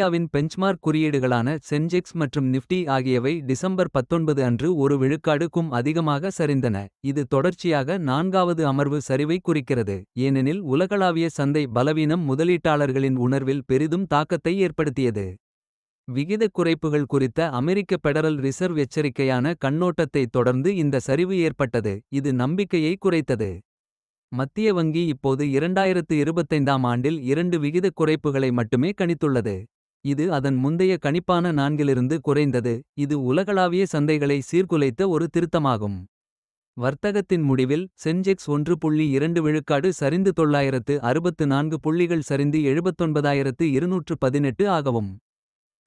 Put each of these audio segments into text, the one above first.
இந்தியாவின் பெஞ்ச்மார்க் குறியீடுகளான சென்செக்ஸ் மற்றும் நிஃப்டி ஆகியவை டிசம்பர் 19 அன்று ஒரு விழுக்காடுக்கும் அதிகமாக சரிந்தன. இது தொடர்ச்சியாக நான்காவது அமர்வு சரிவை குறிக்கிறது. ஏனெனில் உலகளாவிய சந்தை பலவீனம் முதலீட்டாளர்களின் உணர்வில் பெரிதும் தாக்கத்தை ஏற்படுத்தியது. விகிதக் குறைப்புகள் குறித்த அமெரிக்க பெடரல் ரிசர்வ் எச்சரிக்கையான கண்ணோட்டத்தை தொடர்ந்து இந்த சரிவு ஏற்பட்டது. இது நம்பிக்கையை குறைத்தது. மத்திய வங்கி இப்போது 2025ஆம் ஆண்டில் இரண்டு விகிதக் குறைப்புகளை மட்டுமே கணித்துள்ளது. இது அதன் முந்தைய கணிப்பான நான்கிலிருந்து குறைந்தது. இது உலகளாவிய சந்தைகளை சீர்குலைத்த ஒரு திருத்தமாகும். வர்த்தகத்தின் முடிவில் சென்செக்ஸ் ஒன்று புள்ளி இரண்டு விழுக்காடு சரிந்து தொள்ளாயிரத்து அறுபத்து நான்கு புள்ளிகள் சரிந்து எழுபத்தொன்பதாயிரத்து இருநூற்று பதினெட்டு ஆகவும்.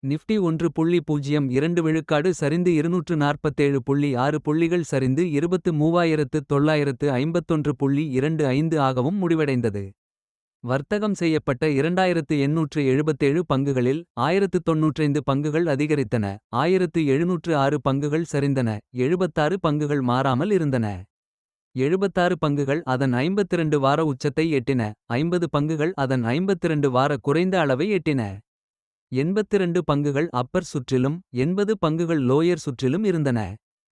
நிஃப்டி ஒன்று புள்ளி பூஜ்ஜியம் இரண்டு விழுக்காடு சரிந்து இருநூற்று நாற்பத்தேழு புள்ளி ஆறு புள்ளிகள் சரிந்து இருபத்து மூவாயிரத்து தொள்ளாயிரத்து ஐம்பத்தொன்று புள்ளி இரண்டு ஐந்து ஆகவும் முடிவடைந்தது. வர்த்தகம் செய்யப்பட்ட இரண்டாயிரத்து எண்ணூற்று எழுபத்தேழு பங்குகளில் ஆயிரத்து தொன்னூற்றைந்து பங்குகள் அதிகரித்தன ஆயிரத்து எழுநூற்று ஆறு பங்குகள் சரிந்தன எழுபத்தாறு பங்குகள் மாறாமல் இருந்தன. எழுபத்தாறு பங்குகள் அதன் ஐம்பத்திரண்டு வார உச்சத்தை எட்டின ஐம்பது பங்குகள் அதன் ஐம்பத்திரண்டு வார குறைந்த அளவை எட்டின. எண்பத்திரண்டு பங்குகள் அப்பர் சுற்றிலும் எண்பது பங்குகள் லோயர் சுற்றிலும் இருந்தன.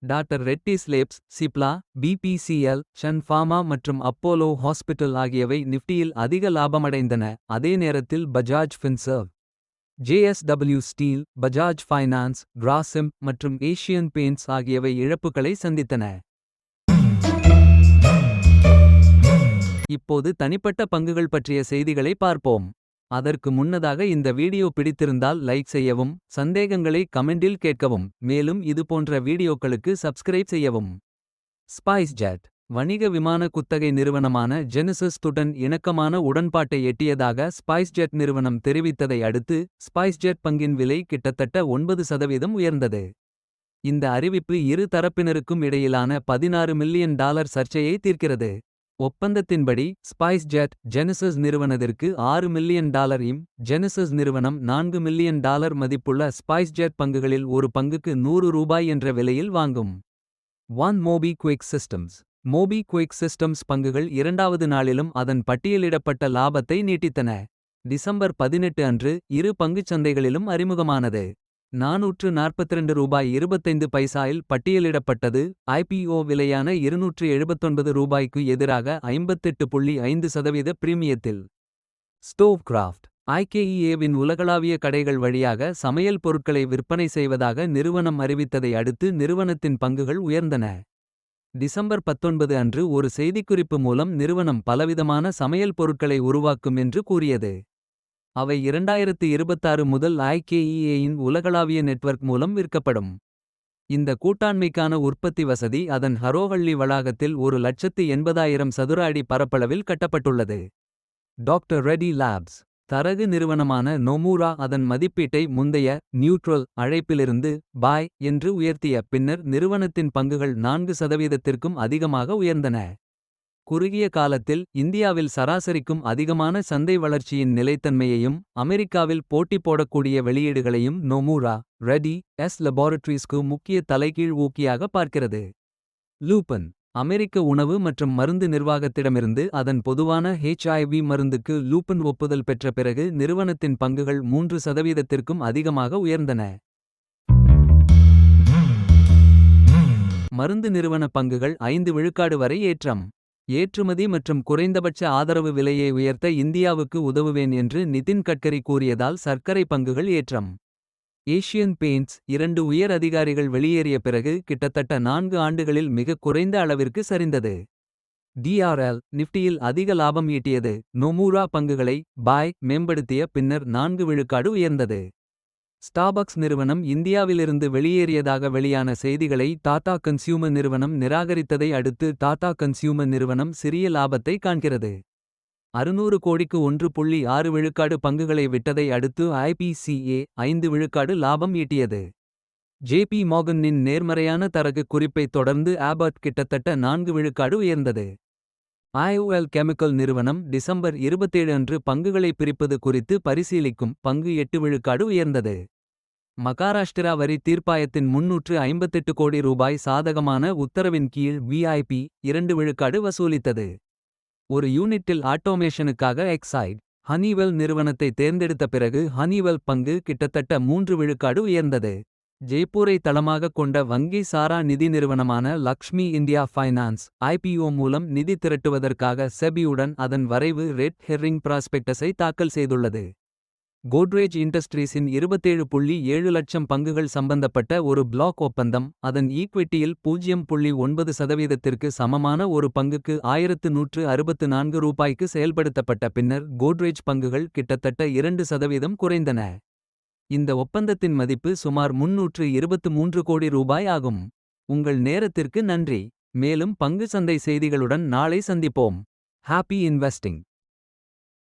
Doctor Reddy's labs Cipla BPCL Sun pharma மற்றும் அப்போலோ ஹாஸ்பிட்டல் ஆகியவை நிஃப்டியில் அதிக லாபமடைந்தன. அதே நேரத்தில் Bajaj Finserv JSW steel Bajaj finance Grasim மற்றும் ஏஷியன் பெயிண்ட்ஸ் ஆகியவை இழப்புகளை சந்தித்தன. இப்போது தனிப்பட்ட பங்குகள் பற்றிய செய்திகளை பார்ப்போம். அதற்கு முன்னதாக இந்த வீடியோ பிடித்திருந்தால் லைக் செய்யவும். சந்தேகங்களை கமெண்டில் கேட்கவும் மேலும் இதுபோன்ற வீடியோக்களுக்கு சப்ஸ்கிரைப் செய்யவும். ஸ்பைஸ்ஜெட் வணிக விமான குத்தகை நிறுவனமான ஜெனசிஸ் துடன் இணக்கமான உடன்பாட்டை எட்டியதாக ஸ்பைஸ்ஜெட் நிறுவனம் தெரிவித்ததை அடுத்து. ஸ்பைஸ்ஜெட் பங்கின் விலை கிட்டத்தட்ட ஒன்பது சதவீதம் உயர்ந்தது. இந்த அறிவிப்பு இரு தரப்பினருக்கும் இடையிலான 16 மில்லியன் டாலர் சர்ச்சையை தீர்க்கிறது. ஒப்பந்தத்தின்படி ஸ்பைஸ்ஜெட் ஜெனசஸ் நிறுவனத்திற்கு ஆறு மில்லியன் டாலர் இம். ஜெனசஸ் நிறுவனம் நான்கு மில்லியன் டாலர் மதிப்புள்ள ஸ்பைஸ்ஜெட் பங்குகளில் ஒரு பங்குக்கு நூறு ரூபாய் என்ற விலையில் வாங்கும். One MobiKwik systems MobiKwik systems பங்குகள் இரண்டாவது நாளிலும் அதன் பட்டியலிடப்பட்ட லாபத்தை நீட்டித்தன. டிசம்பர் 18 அன்று இரு பங்குச் சந்தைகளிலும் நாநூற்று நாற்பத்திரண்டு ரூபாய் 25 பைசாயில் பட்டியலிடப்பட்டது. ஐபிஓ விலையான 279 ரூபாய்க்கு எதிராக 58.5 சதவீத பிரீமியத்தில். ஸ்டோவ் கிராஃப்ட் ஐகேஇஏவின் உலகளாவிய கடைகள் வழியாக சமையல் பொருட்களை விற்பனை செய்வதாக நிறுவனம் அறிவித்ததை அடுத்து நிறுவனத்தின் பங்குகள் உயர்ந்தன. டிசம்பர் 19 அன்று ஒரு செய்திக்குறிப்பு மூலம் நிறுவனம் பலவிதமான சமையல் பொருட்களை உருவாக்கும் என்று கூறியது. அவை 2026 முதல் ஐகேஇஏயின் உலகளாவிய நெட்வொர்க் மூலம் விற்கப்படும். இந்த கூட்டாண்மைக்கான உற்பத்தி வசதி அதன் ஹரோஹள்ளி வளாகத்தில் ஒரு லட்சத்து எண்பதாயிரம் சதுர அடி பரப்பளவில் கட்டப்பட்டுள்ளது. டாக்டர் ரெடி லேப்ஸ் தரகு நிறுவனமான நொமூரா அதன் மதிப்பீட்டை முந்தைய நியூட்ரல் அழைப்பிலிருந்து பாய் என்று உயர்த்திய பின்னர் நிறுவனத்தின் பங்குகள் நான்கு சதவீதத்திற்கும் அதிகமாக உயர்ந்தன. குறுகிய காலத்தில் இந்தியாவில் சராசரிக்கும் அதிகமான சந்தை வளர்ச்சியின் நிலைத்தன்மையையும். அமெரிக்காவில் போட்டி போடக்கூடிய வெளியீடுகளையும் நொமூரா ரெடி எஸ் லெபார்டரிஸ்க்கு முக்கிய தலைகீழ் ஊக்கியாக பார்க்கிறது. லூபன் அமெரிக்க உணவு மற்றும் மருந்து நிர்வாகத்திடமிருந்து அதன் பொதுவான ஹெச்ஐவி மருந்துக்கு லூப்பன் ஒப்புதல் பெற்ற பிறகு நிறுவனத்தின் பங்குகள் மூன்று சதவீதத்திற்கும் அதிகமாக உயர்ந்தன. மருந்து நிறுவன பங்குகள் ஐந்து விழுக்காடு வரை ஏற்றம். ஏற்றுமதி மற்றும் குறைந்தபட்ச ஆதரவு விலையை உயர்த்த இந்தியாவுக்கு உதவுவேன் என்று நிதின் கட்கரி கூறியதால் சர்க்கரை பங்குகள் ஏற்றம். ஏஷியன் பெயிண்ட்ஸ் இரண்டு உயர் அதிகாரிகள் வெளியேறிய பிறகு கிட்டத்தட்ட நான்கு ஆண்டுகளில் மிகக் குறைந்த அளவிற்கு சரிந்தது. டிஆர்எல் நிஃப்டியில் அதிக லாபம் ஈட்டியது நொமூரா பங்குகளை பாய் மேம்படுத்திய பின்னர் நான்கு விழுக்காடு உயர்ந்தது. ஸ்டாபக்ஸ் நிறுவனம் இந்தியாவிலிருந்து வெளியேறியதாக வெளியான செய்திகளை டாடா கன்சியூமர் நிறுவனம் நிராகரித்ததை அடுத்து டாடா கன்சியூமர் நிறுவனம் சிறிய லாபத்தை காண்கிறது. 600 கோடிக்கு 1.6 விழுக்காடு பங்குகளை விட்டதை அடுத்து ஐபிசிஏ ஐந்து விழுக்காடு லாபம் ஈட்டியது. ஜேபி மோகனின் நேர்மறையான தரகு குறிப்பைத் தொடர்ந்து ஆபர்ட் கிட்டத்தட்ட நான்கு விழுக்காடு உயர்ந்தது. ஐஓஎல் கெமிக்கல் நிறுவனம் டிசம்பர் 27 அன்று பங்குகளை பிரிப்பது குறித்து பரிசீலிக்கும் பங்கு எட்டு விழுக்காடு உயர்ந்தது. மகாராஷ்டிரா வரி தீர்ப்பாயத்தின் 358 கோடி ரூபாய் சாதகமான உத்தரவின் கீழ் விஐபி இரண்டு விழுக்காடு வசூலித்தது. ஒரு யூனிட்டில் ஆட்டோமேஷனுக்காக எக்ஸைட் ஹனிவெல் நிறுவனத்தை தேர்ந்தெடுத்த பிறகு ஹனிவெல் பங்கு கிட்டத்தட்ட மூன்று விழுக்காடு உயர்ந்தது. ஜெய்ப்பூரை தளமாகக் கொண்ட வங்கி சாரா நிதி நிறுவனமான லக்ஷ்மி இந்தியா ஃபைனான்ஸ். ஐபிஓ மூலம் நிதி திரட்டுவதற்காக செபியுடன் அதன் வரைவு ரெட் ஹெர்ரிங் பிராஸ்பெக்டஸை தாக்கல் செய்துள்ளது. கோட்ரேஜ் இண்டஸ்ட்ரீஸின் 27.7 லட்சம் பங்குகள் சம்பந்தப்பட்ட ஒரு பிளாக் ஒப்பந்தம். அதன் ஈக்விட்டியில் 0.9 சதவீதத்திற்கு சமமான ஒரு பங்குக்கு 1164 ரூபாய்க்கு செயல்படுத்தப்பட்ட பின்னர் கோட்ரேஜ் பங்குகள் கிட்டத்தட்ட இரண்டு சதவீதம் குறைந்தன. இந்த ஒப்பந்தத்தின் மதிப்பு சுமார் 323 கோடி ரூபாய் ஆகும். உங்கள் நேரத்திற்கு நன்றி. மேலும் பங்கு சந்தை செய்திகளுடன் நாளை சந்திப்போம். Happy investing.